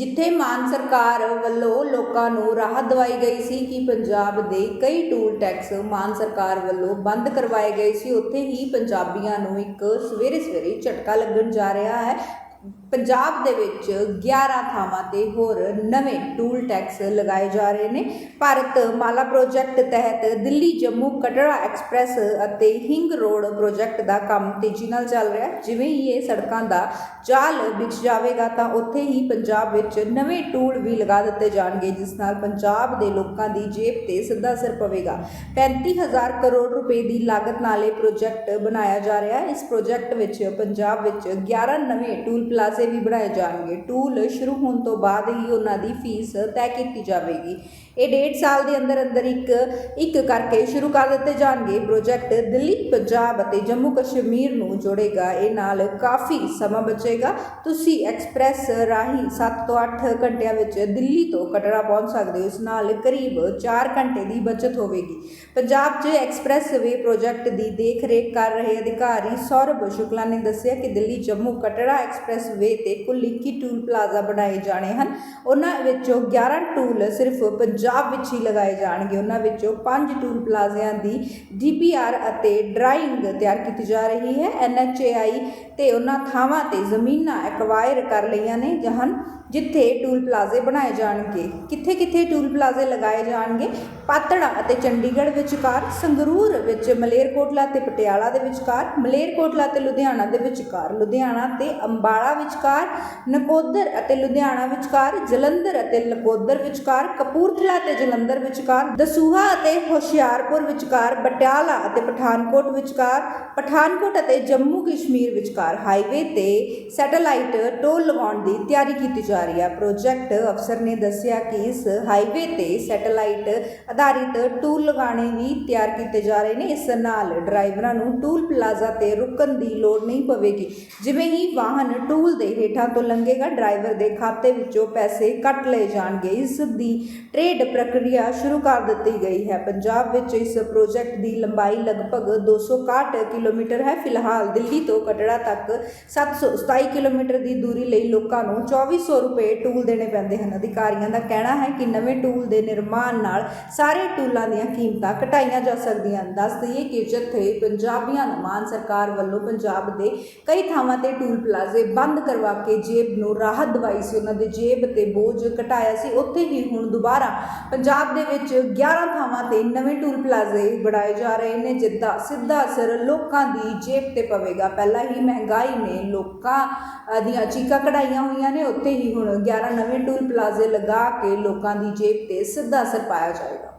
ਜਿੱਥੇ ਮਾਨ ਸਰਕਾਰ ਵੱਲੋਂ ਲੋਕਾਂ ਨੂੰ ਰਾਹਤ ਦਵਾਈ ਗਈ ਸੀ ਕਿ ਪੰਜਾਬ ਦੇ ਕਈ ਟੂਲ ਟੈਕਸ ਮਾਨ ਸਰਕਾਰ ਵੱਲੋਂ ਬੰਦ ਕਰਵਾਏ ਗਏ ਸੀ, ਉੱਥੇ ਹੀ ਪੰਜਾਬੀਆਂ ਨੂੰ ਇੱਕ ਸਵੇਰੇ ਸਵੇਰੇ ਝਟਕਾ ਲੱਗਣ ਜਾ ਰਿਹਾ ਹੈ। ਪੰਜਾਬ ਦੇ ਵਿੱਚ 11 ਥਾਵਾਂ ਤੇ ਹੋਰ ਨਵੇਂ ਟੂਲ ਟੈਕਸ ਲਗਾਏ ਜਾ ਰਹੇ ਨੇ। ਭਾਰਤ ਮਾਲਾ ਪ੍ਰੋਜੈਕਟ ਤਹਿਤ ਦਿੱਲੀ, ਜੰਮੂ, ਕਟੜਾ ਐਕਸਪ੍ਰੈਸ ਅਤੇ ਹਿੰਗ ਰੋਡ ਪ੍ਰੋਜੈਕਟ ਦਾ ਕੰਮ ਤੇਜ਼ੀ ਨਾਲ ਚੱਲ ਰਿਹਾ ਹੈ। ਜਿਵੇਂ ਹੀ ਇਹ ਸੜਕਾਂ ਦਾ ਜਾਲ ਵਿਛ ਜਾਵੇਗਾ ਤਾਂ ਉੱਥੇ ਹੀ ਪੰਜਾਬ ਵਿੱਚ ਨਵੇਂ ਟੂਲ ਵੀ ਲਗਾ ਦਿੱਤੇ ਜਾਣਗੇ, ਜਿਸ ਨਾਲ ਪੰਜਾਬ ਦੇ ਲੋਕਾਂ ਦੀ ਜੇਬ ਤੇ ਸਿੱਧਾ ਅਸਰ ਪਵੇਗਾ। 35000 ਕਰੋੜ ਰੁਪਏ ਦੀ ਲਾਗਤ ਨਾਲ ਇਹ ਪ੍ਰੋਜੈਕਟ ਬਣਾਇਆ ਜਾ ਰਿਹਾ ਹੈ। ਇਸ ਪ੍ਰੋਜੈਕਟ ਵਿੱਚ ਪੰਜਾਬ ਵਿੱਚ 11 ਨਵੇਂ ਟੂਲ ਪਲਾਜ਼ੇ ਵੀ ਬਣਾਏ ਜਾਣਗੇ। ਟੂਲ ਸ਼ੁਰੂ ਹੋਣ ਤੋਂ ਬਾਅਦ ਹੀ ਉਹਨਾਂ ਦੀ ਫੀਸ ਤੈਅ ਕੀਤੀ ਜਾਵੇਗੀ। ਇਹ ਡੇਢ ਸਾਲ ਦੇ ਅੰਦਰ ਅੰਦਰ ਇੱਕ ਇੱਕ ਕਰਕੇ ਸ਼ੁਰੂ ਕਰ ਦਿੱਤੇ ਜਾਣਗੇ। ਪ੍ਰੋਜੈਕਟ ਦਿੱਲੀ, ਪੰਜਾਬ ਅਤੇ ਜੰਮੂ ਕਸ਼ਮੀਰ ਨੂੰ ਜੋੜੇਗਾ। ਇਹ ਨਾਲ ਕਾਫੀ ਸਮਾਂ ਬਚੇਗਾ। ਤੁਸੀਂ ਐਕਸਪ੍ਰੈਸ ਰਾਹੀਂ 7 ਤੋਂ 8 ਘੰਟਿਆਂ ਵਿੱਚ ਦਿੱਲੀ ਤੋਂ ਕਟੜਾ ਪਹੁੰਚ ਸਕਦੇ ਹੋ। ਇਸ ਨਾਲ ਕਰੀਬ 4 ਘੰਟੇ ਦੀ ਬਚਤ ਹੋਵੇਗੀ। ਪੰਜਾਬ 'ਚ ਐਕਸਪ੍ਰੈਸ ਵੇ ਪ੍ਰੋਜੈਕਟ ਦੀ ਦੇਖ ਰੇਖ ਕਰ ਰਹੇ ਅਧਿਕਾਰੀ ਸੌਰਭ ਸ਼ੁਕਲਾ ਨੇ ਦੱਸਿਆ ਕਿ ਦਿੱਲੀ, ਜੰਮੂ, ਕਟੜਾ ਐਕਸਪ੍ਰੈਸ ਵੇ ਤੇ ਕੁੱਲ 21 ਟੂਲ ਪਲਾਜ਼ਾ ਬਣਾਏ ਜਾਣੇ ਹਨ। ਉਹਨਾਂ ਵਿੱਚੋਂ 11 ਟੂਲ ਸਿਰਫ ਪੰਜਾਬ ਵਿੱਚ ਹੀ ਲਗਾਏ ਜਾਣਗੇ। ਉਹਨਾਂ ਵਿੱਚੋਂ 5 ਟੂਲ ਪਲਾਜ਼ਿਆਂ ਦੀ ਡੀਪੀਆਰ ਅਤੇ ਡਰਾਇੰਗ ਤਿਆਰ ਕੀਤੀ ਜਾ ਰਹੀ ਹੈ। ਐਨਐਚਏਆਈ ਤੇ ਉਹਨਾਂ ਥਾਵਾਂ ਤੇ ਜ਼ਮੀਨਾਂ ਐਕਵਾਇਰ ਕਰ ਲਈਆਂ ਨੇ, ਜਹਨ ਜਿੱਥੇ ਟੂਲ ਪਲਾਜ਼ੇ ਬਣਾਏ ਜਾਣਗੇ ਕਿੱਥੇ ਕਿੱਥੇ ਟੂਲ ਪਲਾਜ਼ੇ ਲਗਾਏ ਜਾਣਗੇ, ਪਾਤੜਾ ਅਤੇ ਚੰਡੀਗੜ੍ਹ ਵਿਚਕਾਰ, ਸੰਗਰੂਰ ਵਿੱਚ ਮਲੇਰਕੋਟਲਾ ਤੇ ਪਟਿਆਲਾ ਦੇ ਵਿਚਕਾਰ, ਮਲੇਰਕੋਟਲਾ ਤੇ ਲੁਧਿਆਣਾ ਦੇ ਵਿਚਕਾਰ, ਲੁਧਿਆਣਾ ਤੇ ਅੰਬਾਲਾ ਵਿਚਕਾਰ, ਨਕੋਦਰ ਅਤੇ ਲੁਧਿਆਣਾ ਵਿਚਕਾਰ, ਜਲੰਧਰ ਅਤੇ ਨਕੋਦਰ ਵਿਚਕਾਰ, ਕਪੂਰਥਲਾ ਤੇ ਜਲੰਧਰ ਵਿਚਕਾਰ, ਦਸੂਹਾ ਅਤੇ ਹੁਸ਼ਿਆਰਪੁਰ ਵਿਚਕਾਰ ਪਟਿਆਲਾ ਅਤੇ ਪਠਾਨਕੋਟ ਵਿਚਕਾਰ, ਪਠਾਨਕੋਟ ਅਤੇ ਜੰਮੂ ਕਸ਼ਮੀਰ ਵਿਚਕਾਰ ਹਾਈਵੇ ਤੇ ਸੈਟੇਲਾਈਟ ਟੋਲ ਲਗਾਉਣ ਦੀ ਤਿਆਰੀ ਕੀਤੀ ਜਾ ਰਹੀ ਪ੍ਰੋਜੈਕਟ ਅਫਸਰ ਨੇ ਦੱਸਿਆ ਕਿ ਇਸ ਹਾਈਵੇ ਤੇ ਸੈਟੇਲਾਈਟ ਆਧਾਰਿਤ ਟੂਲ ਲਗਾਉਣੇ ਵੀ ਤਿਆਰ ਕੀਤੇ ਜਾ ਰਹੇ ਨੇ। ਇਸ ਨਾਲ ਡਰਾਈਵਰਾਂ ਨੂੰ ਟੂਲ ਪਲਾਜ਼ਾ ਤੇ ਰੁਕਣ ਦੀ ਲੋੜ ਨਹੀਂ ਪਵੇਗੀ। ਜਿਵੇਂ ਹੀ ਵਾਹਨ ਟੂਲ ਦੇ ਹੇਠਾਂ ਤੋਂ ਲੰਘੇਗਾ, ਡਰਾਈਵਰ ਦੇ ਖਾਤੇ ਵਿੱਚੋਂ ਪੈਸੇ ਕੱਟ ਲਏ ਜਾਣਗੇ। ਇਸ ਦੀ ਟ੍ਰੇਡ ਪ੍ਰਕਿਰਿਆ ਸ਼ੁਰੂ ਕਰ ਦਿੱਤੀ ਗਈ ਹੈ। ਪੰਜਾਬ ਵਿੱਚ ਇਸ ਪ੍ਰੋਜੈਕਟ ਦੀ ਲੰਬਾਈ ਲਗਭਗ 261 ਕਿਲੋਮੀਟਰ ਹੈ। ਫਿਲਹਾਲ ਦਿੱਲੀ ਤੋਂ ਕਟੜਾ ਤੱਕ 727 ਕਿਲੋਮੀਟਰ ਦੀ ਦੂਰੀ ਲਈ ਲੋਕਾਂ ਨੂੰ 2400 ਰੁਪਏ ਟੂਲ ਦੇਣੇ ਪੈਂਦੇ ਹਨ। ਅਧਿਕਾਰੀਆਂ ਦਾ ਕਹਿਣਾ ਹੈ ਕਿ ਨਵੇਂ ਟੂਲ ਦੇ ਨਿਰਮਾਣ ਨਾਲ ਸਾਰੇ ਟੂਲਾਂ ਦੀਆਂ ਕੀਮਤਾਂ ਘਟਾਈਆਂ ਜਾ ਸਕਦੀਆਂ ਹਨ। ਦੱਸ ਦਈਏ ਕਿ ਜਿੱਥੇ ਪੰਜਾਬੀਆਂ ਨੂੰ ਮਾਨ ਸਰਕਾਰ ਵੱਲੋਂ ਪੰਜਾਬ ਦੇ ਕਈ ਥਾਵਾਂ ਤੇ ਟੂਲ ਪਲਾਜ਼ੇ ਬੰਦ ਕਰਵਾ ਕੇ ਜੇਬ ਨੂੰ ਰਾਹਤ ਦਵਾਈ ਸੀ, ਉਹਨਾਂ ਦੇ ਜੇਬ ਤੇ ਬੋਝ ਘਟਾਇਆ ਸੀ, ਉੱਥੇ ਹੀ ਹੁਣ ਦੁਬਾਰਾ ਪੰਜਾਬ ਦੇ ਵਿੱਚ 11 ਥਾਵਾਂ ਤੇ ਨਵੇਂ ਟੂਲ ਪਲਾਜ਼ੇ ਬਣਾਏ ਜਾ ਰਹੇ ਨੇ, ਜਿੱਦਾਂ ਸਿੱਧਾ ਅਸਰ ਲੋਕਾਂ ਦੀ ਜੇਬ ਤੇ ਪਵੇਗਾ। ਪਹਿਲਾਂ ਹੀ ਮਹਿੰਗਾਈ ਨੇ ਲੋਕਾਂ ਦੀਆਂ ਚੀਕਾਂ ਕਢਾਈਆਂ ਹੋਈਆਂ ਨੇ, ਉੱਥੇ ਹੀ ਹੁਣ 11 ਨਵੇਂ ਟੂਲ ਪਲਾਜ਼ੇ ਲਗਾ ਕੇ ਲੋਕਾਂ ਦੀ ਜੇਬ ਤੇ ਸਿੱਧਾ ਅਸਰ ਪਾਇਆ ਜਾਏਗਾ।